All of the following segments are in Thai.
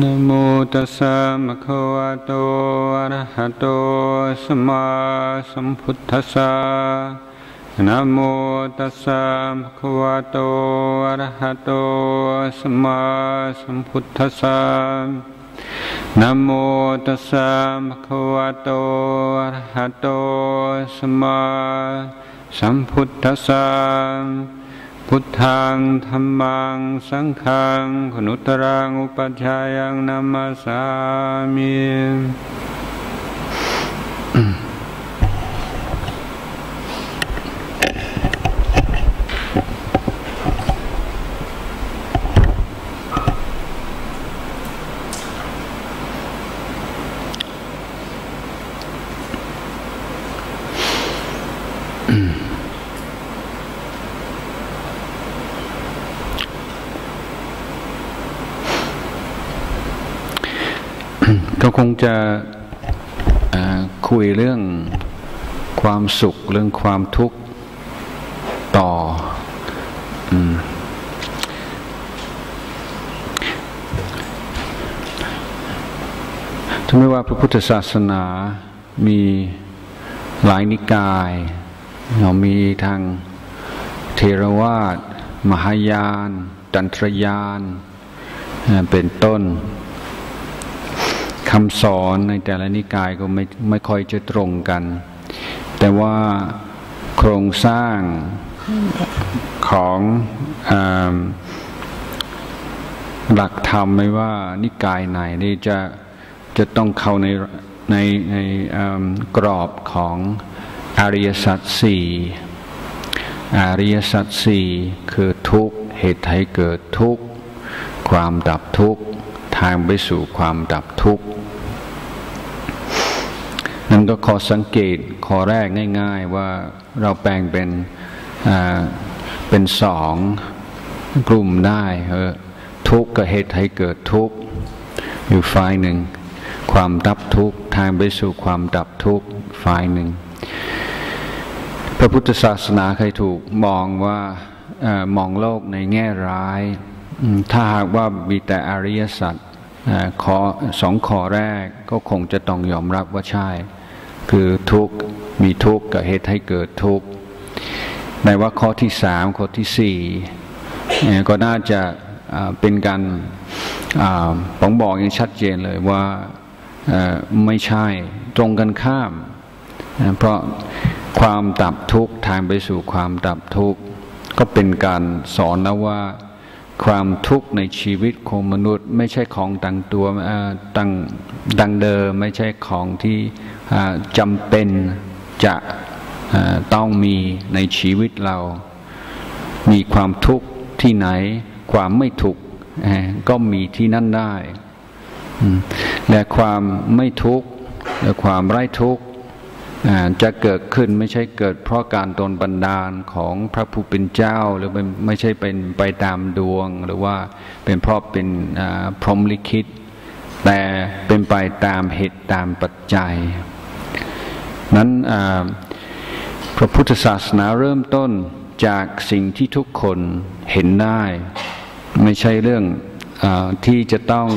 นโมตัสสะมะคะวะโตอะระหะโตสัมมาสัมพุทธัสสะนโมตัสสะมะคะวะโตอะระหะโตสัมมาสัมพุทธัสสะนโมตัสสะมะคะวะโตอะระหะโตสัมมาสัมพุทธัสสะ พุทธังธรรมัง สังฆังขนุตรังอุปัชฌายังนามาสามิ ก็คงจะคุยเรื่องความสุขเรื่องความทุกข์ต่อถ้าไม่ว่าพระพุทธศาสนามีหลายนิกายเรามีทางเทรวาสมหายานตันตรยาน เป็นต้น คำสอนในแต่ละนิกายก็ไม่ไม่ค่อยจะตรงกัน แต่ว่าโครงสร้างของอหลักธรรมไม่ว่านิกายไหนนี่จะจะต้องเข้าในในในกรอบของอริยสัจสี่อริยสัจสี่คือทุกเหตุให้เกิดทุกความดับทุกทางไปสู่ความดับทุกข์ นั่นก็ขอสังเกตข้อแรกง่าย ๆว่าเราแปลงเป็นเป็นสองกลุ่มได้เออทุกข์กับเหตุให้เกิดทุกข์อยู่ฝ่ายหนึ่ง ความดับทุกข์ทางไปสู่ความดับทุกข์ฝ่ายหนึ่ง พระพุทธศาสนาเคยถูกมองว่ามองโลกในแง่ร้าย ถ้าหากว่ามีแต่อริยสัจขอสองข้อแรกก็คงจะต้องยอมรับว่าใช่ คือทุกข์มีทุกข์กับเหตุให้เกิดทุกข์ในว่าข้อที่สามข้อที่สี่ก็น่าจะเป็นการผมบอกอย่างชัดเจนเลยว่าไม่ใช่ตรงกันข้าม เพราะความดับทุกข์ทางไปสู่ความดับทุกข์ก็เป็นการสอนนะว่า ความทุกข์ในชีวิตของมนุษย์ ไม่ใช่ของต่างตัวต่างดังเดิมไม่ใช่ของที่จำเป็นจะต้องมีในชีวิตเรา มีความทุกข์ที่ไหน ความไม่ทุกข์ก็มีที่นั่นได้และความไม่ทุกข์และความไร้ทุกข์ จะเกิดขึ้นไม่ใช่เกิดเพราะการตนบันดาลของพระผู้เป็นเจ้าหรือไม่ใช่เป็นไปตามดวง หรือว่าเป็นเพราะเป็นพรหมลิขิต แต่เป็นไปตามเหตุตามปัจจัย นั้นพระพุทธศาสนาเริ่มต้นจากสิ่งที่ทุกคนเห็นได้ ไม่ใช่เรื่องอที่จะต้อง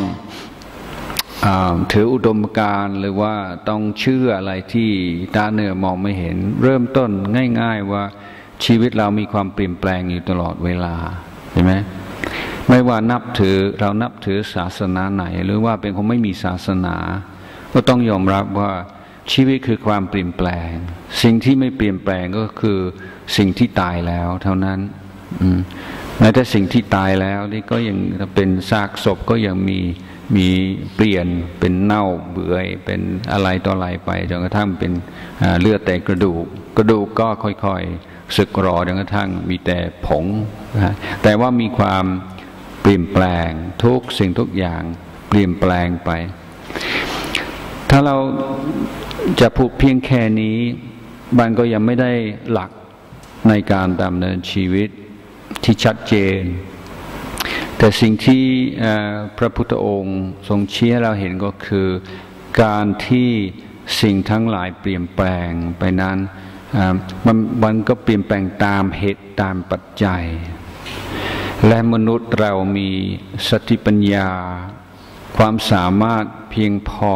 ถืออุดมการหรือว่าต้องเชื่ออะไรที่ตาเนื้อมองไม่เห็น เริ่มต้นง่าย ๆว่าชีวิตเรามีความเปลี่ยนแปลงอยู่ตลอดเวลาเห็นไหมไม่ว่านับถือเรานับถือศาสนาไหน หรือว่าเป็นคนไม่มีศาสนา ก็ต้องยอมรับว่าชีวิตคือความเปลี่ยนแปลง สิ่งที่ไม่เปลี่ยนแปลงก็คือสิ่งที่ตายแล้ว เท่านั้นแม้แต่สิ่งที่ตายแล้วนี่ก็ยังเป็นซากศพก็ยังมี มีเปลี่ยนเป็นเน่าเบื่อเป็นอะไรต่ออะไรไปจนกระทั่งเป็นเลือดแต่กระดูก กระดูกก็ค่อยๆสึกรอจนกระทั่งมีแต่ผง แต่ว่ามีความเปลี่ยนแปลงทุกสิ่งทุกอย่างเปลี่ยนแปลงไป ถ้าเราจะพูดเพียงแค่นี้มันก็ยังไม่ได้หลักในการดำเนินชีวิตที่ชัดเจน แต่สิ่งที่พระพุทธองค์ทรงชี้ให้เราเห็นก็คือการที่สิ่งทั้งหลายเปลี่ยนแปลงไปนั้นมันมันก็เปลี่ยนแปลงตามเหตุตามปัจจัย และมนุษย์เรามีสติปัญญา ความสามารถเพียงพอ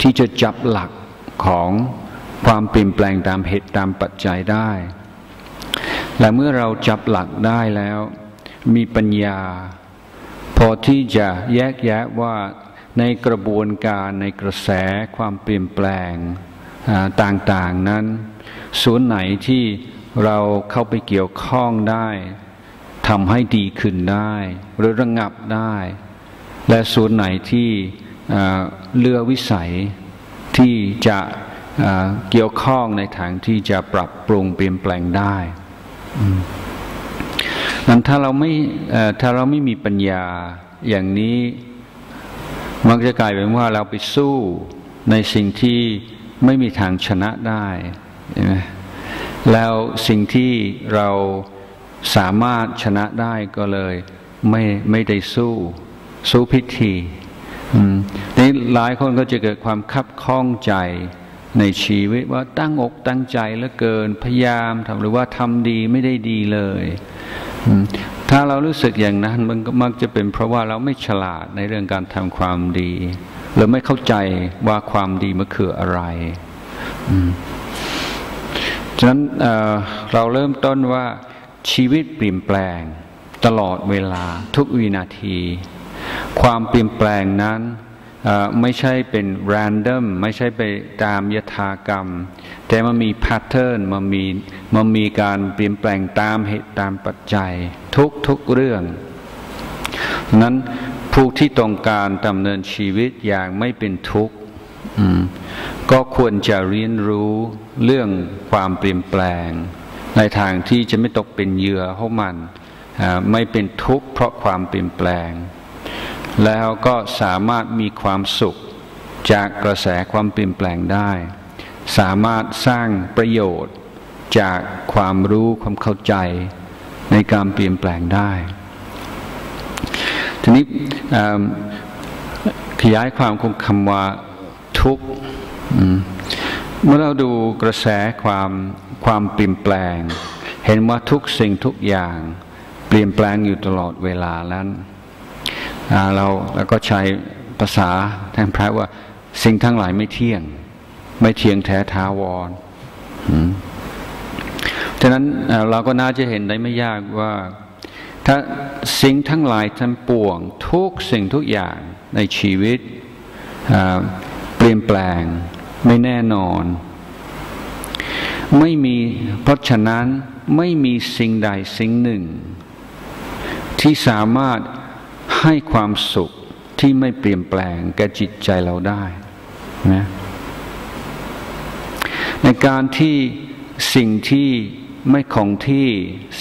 ที่จะจับหลักของความเปลี่ยนแปลงตามเหตุตามปัจจัยได้ และเมื่อเราจับหลักได้แล้ว มีปัญญา พอที่จะแยกแยะว่าในกระบวนการในกระแสความเปลี่ยนแปลงต่างๆนั้น ส่วนไหนที่เราเข้าไปเกี่ยวข้องได้ทำให้ดีขึ้นได้ หรือระงับได้ และส่วนไหนที่เลือวิสัยที่จะเกี่ยวข้องในทางที่จะปรับปรุงเปลี่ยนแปลงได้ นั้นถ้าเราไม่ถ้าเราไม่มีปัญญาอย่างนี้ มักจะกลายเป็นว่าเราไปสู้ในสิ่งที่ไม่มีทางชนะได้ใช่ไหมแล้วสิ่งที่เราสามารถชนะได้ก็เลยไม่ไม่ได้สู้ สู้พิธีนี่หลายคนก็จะเกิดความคับข้องใจในชีวิตว่าตั้งอกตั้งใจเหลือเกินพยายามทำหรือว่าทำดีไม่ได้ดีเลย ถ้าเรารู้สึกอย่างนั้นมันก็มักจะเป็นเพราะว่าเราไม่ฉลาดในเรื่องการทำความดีหรือไม่เข้าใจว่าความดีมันคืออะไรฉะนั้นเเราเริ่มต้นว่าชีวิตเปลี่ยนแปลงตลอดเวลาทุกวินาที ความเปลี่ยนแปลงนั้น ไม่ใช่เป็น random ไม่ใช่ไปตามยถากรรม แต่มันมี pattern มันมีมันมีการเปลี่ยนแปลงตามเหตุตามปัจจัย ทุกทุกเรื่อง นั้นผู้ที่ต้องการดำเนินชีวิตอย่างไม่เป็นทุกข์ก็ควรจะเรียนรู้เรื่องความเปลี่ยนแปลง ในทางที่จะไม่ตกเป็นเหยื่อของมัน ไม่เป็นทุกข์เพราะความเปลี่ยนแปลง แล้วก็สามารถมีความสุขจากกระแสความเปลี่ยนแปลงได้ สามารถสร้างประโยชน์จากความรู้ความเข้าใจในการเปลี่ยนแปลงได้ ทีนี้ขยายความคงคำว่าทุกเมื่อเราดูกระแสความความเปลี่ยนแปลง เห็นว่าทุกสิ่งทุกอย่าง เปลี่ยนแปลงอยู่ตลอดเวลาแล้ว เราแล้วก็ใช้ภาษาแทนพระว่า สิ่งทั้งหลายไม่เที่ยง ไม่เที่ยงแท้ท้าวรฉะนั้นเราก็น่าจะเห็นได้ไม่ยากว่าถ้าสิ่งทั้งหลายทั้งปวง ทุกสิ่งทุกอย่างในชีวิตเปลี่ยนแปลงไม่แน่นอน ไม่มีเพราะฉะนั้นไม่มีสิ่งใดสิ่งหนึ่ง ที่สามารถ ให้ความสุขที่ไม่เปลี่ยนแปลงแก่จิตใจเราได้นะในการที่สิ่งที่ไม่คงที่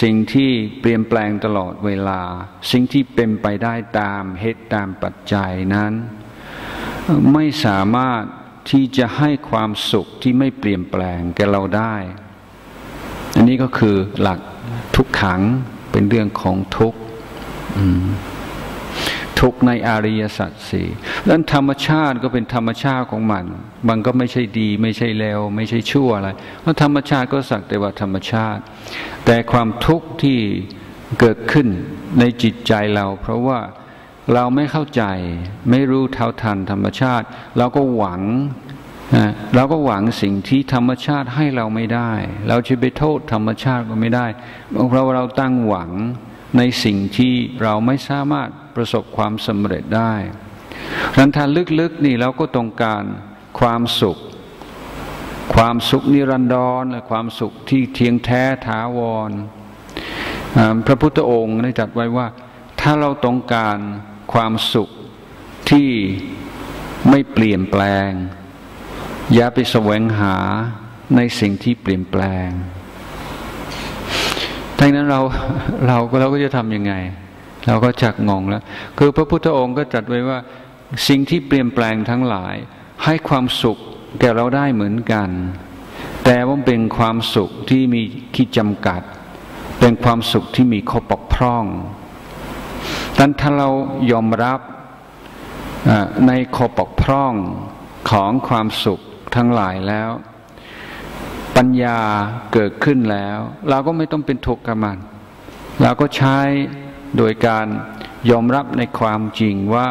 สิ่งที่เปลี่ยนแปลงตลอดเวลา สิ่งที่เป็นไปได้ตามเหตุตามปัจจัยนั้น ไม่สามารถที่จะให้ความสุขที่ไม่เปลี่ยนแปลงแก่เราได้ อันนี้ก็คือหลักทุกขังเป็นเรื่องของทุกข์ ทุกในอริยสัจสี่ดังนั้นธรรมชาติก็เป็นธรรมชาติของมัน มันก็ไม่ใช่ดี ไม่ใช่เลวไม่ใช่ชั่วอะไร เพราะธรรมชาติก็สักแต่ว่าธรรมชาติ แต่ความทุกข์ที่เกิดขึ้นในจิตใจเรา เพราะว่าเราไม่เข้าใจ ไม่รู้เท่าทันธรรมชาติ เราก็หวังเราก็หวังสิ่งที่ธรรมชาติให้เราไม่ได้ เราจะไปโทษธรรมชาติก็ไม่ได้เพราะเราตั้งหวัง ในสิ่งที่เราไม่สามารถประสบความสำเร็จได้รันทานลึกๆนี่เราก็ต้องการความสุข ความสุขนิรันดรและความสุขที่เทียงแท้ถาวร พระพุทธองค์ได้จัดไว้ว่า ถ้าเราต้องการความสุขที่ไม่เปลี่ยนแปลง อย่าไปแสวงหาในสิ่งที่เปลี่ยนแปลง ดังนั้นเราเราก็เราก็จะทำยังไง เราก็จักงงแล้ว คือพระพุทธองค์ก็จัดไว้ว่าสิ่งที่เปลี่ยนแปลงทั้งหลาย ให้ความสุขแก่เราได้เหมือนกัน แต่ว่าเป็นความสุขที่มีขีดจำกัด เป็นความสุขที่มีข้อบกพร่องดังนั้นถ้าเรายอมรับในข้อบกพร่องของความสุขทั้งหลายแล้ว ปัญญาเกิดขึ้นแล้ว เราก็ไม่ต้องเป็นทุกข์กับมัน เราก็ใช้โดยการยอมรับในความจริงว่า